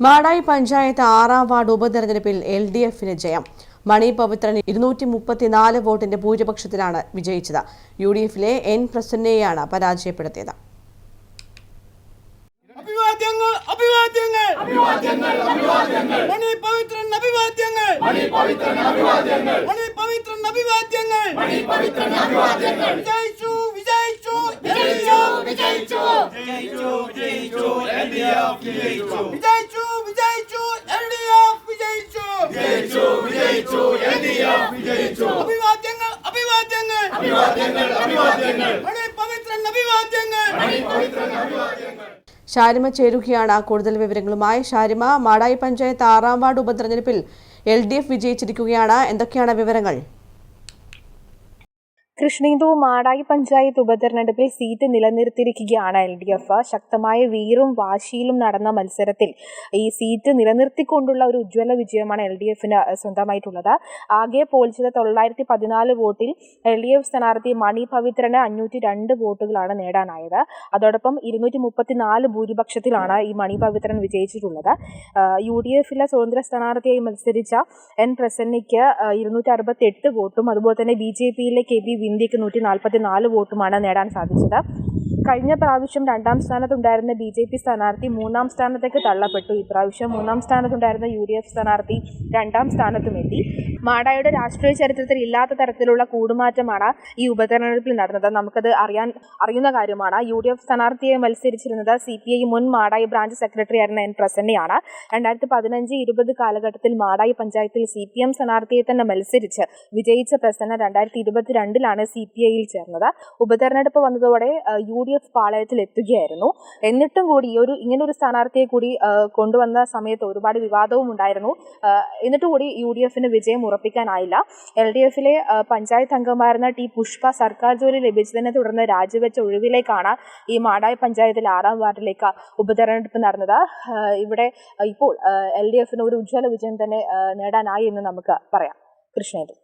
മാടായി പഞ്ചായത്ത് ആറാം വാർഡ് ഉപതെരഞ്ഞെടുപ്പിൽ L D എഫിന് ജയം. മണി പവിത്രൻ ഇരുന്നൂറ്റി മുപ്പത്തിനാല് വോട്ടിന്റെ ഭൂരിപക്ഷത്തിലാണ് വിജയിച്ചത്. യു ഡി എഫിലെ എൻ പ്രസന്നയെയാണ് പരാജയപ്പെടുത്തിയത്. അഭിവാദ്യങ്ങൾ അഭിവാദ്യങ്ങൾ. വിജയിച്ചു വിജയിച്ചു. മണി പവിത്രൻ അഭിവാദ്യങ്ങൾ മണി പവിത്രൻ അഭിവാദ്യങ്ങൾ മണി പവിത്രൻ അഭിവാദ്യങ്ങൾ മണി പവിത്രൻ അഭിവാദ്യങ്ങൾ വിജയിച്ചു വിജയിച്ചു വിജയിച്ചു വിജയിച്ചു വിജയിച്ചു വിജയിച്ചു എൽഡിഎഫ് വിജയിച്ചു വിജയിച്ചു വിജയിച്ചു എൽഡിഎഫ് വിജയിച്ചു വിജയിച്ചു വിജയിച്ചു എൽഡിഎഫ് വിജയിച്ചു അഭിവാദ്യങ്ങൾ അഭിവാദ്യങ്ങൾ അഭിവാദ്യങ്ങൾ അഭിവാദ്യങ്ങൾ മണി പവിത്രൻ അഭിവാദ്യങ്ങൾ മണി പവിത്രൻ അഭിവാദ്യങ്ങൾ ഷാരിമ ചേരുകയാണ്. കൂടുതൽ വിവരങ്ങളുമായി ഷാരിമ മാടായി പഞ്ചായത്ത് ആറാം വാർഡ് ഉപതെരഞ്ഞെടുപ്പിൽ എൽ ഡി എഫ് വിജയിച്ചിരിക്കുകയാണ്. എന്തൊക്കെയാണ് വിവരങ്ങൾ? കൃഷ്ണേന്ദു മാടായി പഞ്ചായത്ത് ഉപതെരഞ്ഞെടുപ്പിൽ സീറ്റ് നിലനിർത്തിയിരിക്കുകയാണ് എൽ ഡി എഫ്. ശക്തമായ വീറും വാശിയിലും നടന്ന മത്സരത്തിൽ ഈ സീറ്റ് നിലനിർത്തിക്കൊണ്ടുള്ള ഒരു ഉജ്ജ്വല വിജയമാണ് എൽ ഡി എഫിന് സ്വന്തമായിട്ടുള്ളത്. ആകെ പോൽച്ചത് തൊള്ളായിരത്തി പതിനാല് വോട്ടിൽ എൽ ഡി എഫ് സ്ഥാനാർത്ഥി മണി പവിത്രന് അഞ്ഞൂറ്റി രണ്ട് വോട്ടുകളാണ് നേടാനായത്. അതോടൊപ്പം ഇരുന്നൂറ്റി മുപ്പത്തിനാല് ഭൂരിപക്ഷത്തിലാണ് ഈ മണി പവിത്രൻ വിജയിച്ചിട്ടുള്ളത്. യു ഡി എഫിലെ സ്വതന്ത്ര സ്ഥാനാർത്ഥിയായി മത്സരിച്ച എൻ പ്രസന്നയ്ക്ക് ഇരുന്നൂറ്റി അറുപത്തി എട്ട് വോട്ടും അതുപോലെ തന്നെ ബി ജെ പിയിലെ കെ പി ബിന്ദിക്ക് നൂറ്റി നാൽപ്പത്തി നാല് വോട്ടുമാണ് നേടാൻ സാധിച്ചത്. കഴിഞ്ഞ പ്രാവശ്യം രണ്ടാം സ്ഥാനത്തുണ്ടായിരുന്ന ബി ജെ പി സ്ഥാനാർത്ഥി മൂന്നാം സ്ഥാനത്തേക്ക് തള്ളപ്പെട്ടു. ഇപ്രാവശ്യം മൂന്നാം സ്ഥാനത്തുണ്ടായിരുന്ന യു ഡി എഫ് സ്ഥാനാർത്ഥി രണ്ടാം സ്ഥാനത്തും എത്തി മാടായുടെ രാഷ്ട്രീയ ചരിത്രത്തിൽ ഇല്ലാത്ത തരത്തിലുള്ള കൂടുമാറ്റമാണ് ഈ ഉപതെരഞ്ഞെടുപ്പിൽ നടന്നത്. നമുക്കത് അറിയാൻ അറിയുന്ന കാര്യമാണ്. യു ഡി എഫ് സ്ഥാനാർത്ഥിയെ മത്സരിച്ചിരുന്നത് സി പി ഐ മുൻ മാടായി ബ്രാഞ്ച് സെക്രട്ടറി ആയിരുന്ന എൻ പ്രസന്നയാണ്. രണ്ടായിരത്തി പതിനഞ്ച് ഇരുപത് കാലഘട്ടത്തിൽ മാടായി പഞ്ചായത്തിൽ സി പി എം സ്ഥാനാർത്ഥിയെ തന്നെ മത്സരിച്ച് വിജയിച്ച പ്രസന്ന രണ്ടായിരത്തി ഇരുപത്തിരണ്ടിലാണ് സി പി ഐയിൽ ചേർന്നത്. ഉപതെരഞ്ഞെടുപ്പ് വന്നതോടെ യു ഡി എഫ് പാളയത്തിൽ എത്തുകയായിരുന്നു. എന്നിട്ടും കൂടി ഈ ഒരു ഇങ്ങനെ ഒരു സ്ഥാനാർത്ഥിയെ കൂടി കൊണ്ടുവന്ന സമയത്ത് ഒരുപാട് വിവാദവും ഉണ്ടായിരുന്നു. എന്നിട്ടും കൂടി യു ഡി എഫിന് വിജയം ഉറപ്പിക്കാനായില്ല. എൽ ഡി എഫിലെ പഞ്ചായത്ത് അംഗമായിരുന്ന ടി പുഷ്പ സർക്കാർ ജോലി ലഭിച്ചതിനെ തുടർന്ന് രാജിവെച്ച ഒഴിവിലേക്കാണ് ഈ മാടായി പഞ്ചായത്തിൽ ആറാം വാർഡിലേക്ക് ഉപതെരഞ്ഞെടുപ്പ് നടന്നത്. ഇവിടെ ഇപ്പോൾ എൽ ഡി എഫിന് ഒരു ഉജ്ജ്വല വിജയം തന്നെ നേടാനായി എന്ന് നമുക്ക് പറയാം. കൃഷ്ണേന്ദു